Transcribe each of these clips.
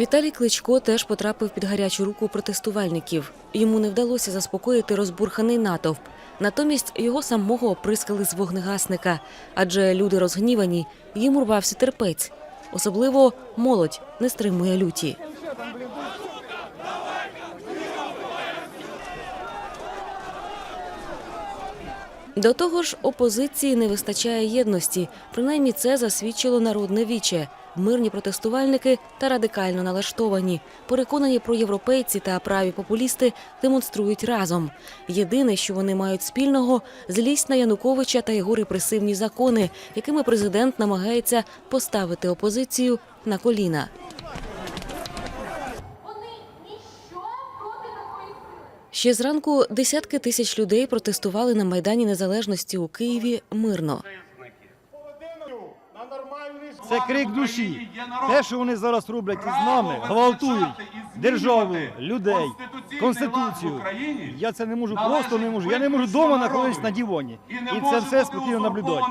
Віталій Кличко теж потрапив під гарячу руку протестувальників. Йому не вдалося заспокоїти розбурханий натовп. Натомість його самого оприскали з вогнегасника, адже люди розгнівані, їм урвався терпець. Особливо молодь не стримує люті. До того ж, опозиції не вистачає єдності. Принаймні це засвідчило народне віче. Мирні протестувальники та радикально налаштовані, переконані про європейці та праві популісти демонструють разом. Єдине, що вони мають спільного злість на Януковича та його репресивні закони, якими президент намагається поставити опозицію на коліна. Ще зранку десятки тисяч людей протестували на майдані незалежності у Києві мирно. Це крик душі. Те, що вони зараз роблять із нами, гвалтують державу, людей, конституцію. Я це не можу, просто не можу. Я не можу вдома знаходитись на дивані. І це все спокійно наблюдати.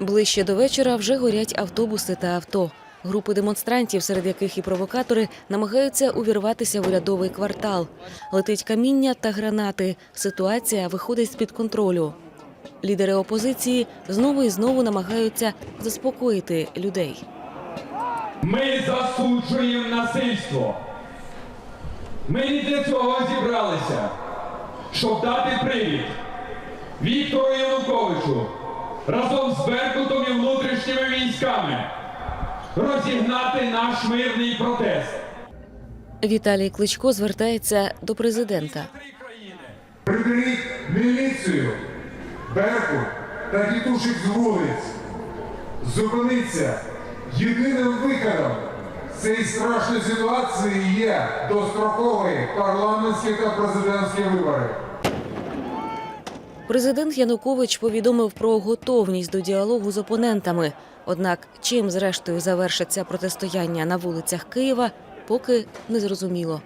Ближче до вечора вже горять автобуси та авто. Групи демонстрантів, серед яких і провокатори, намагаються увірватися в урядовий квартал. Летить каміння та гранати. Ситуація виходить з-під контролю. Лідери опозиції знову і знову намагаються заспокоїти людей. Ми засуджуємо насильство. Ми не для цього зібралися, щоб дати привід Віктору Януковичу разом з Беркутом і внутрішніми військами розігнати наш мирний протест. Віталій Кличко звертається до президента. Приберіть міліцію, Беркут та дітушек з вулиць. Зупиниться. Єдиним виходом цієї страшної ситуації є дострокові парламентські та президентські вибори. Президент Янукович повідомив про готовність до діалогу з опонентами. Однак, чим зрештою завершиться протистояння на вулицях Києва, поки не зрозуміло.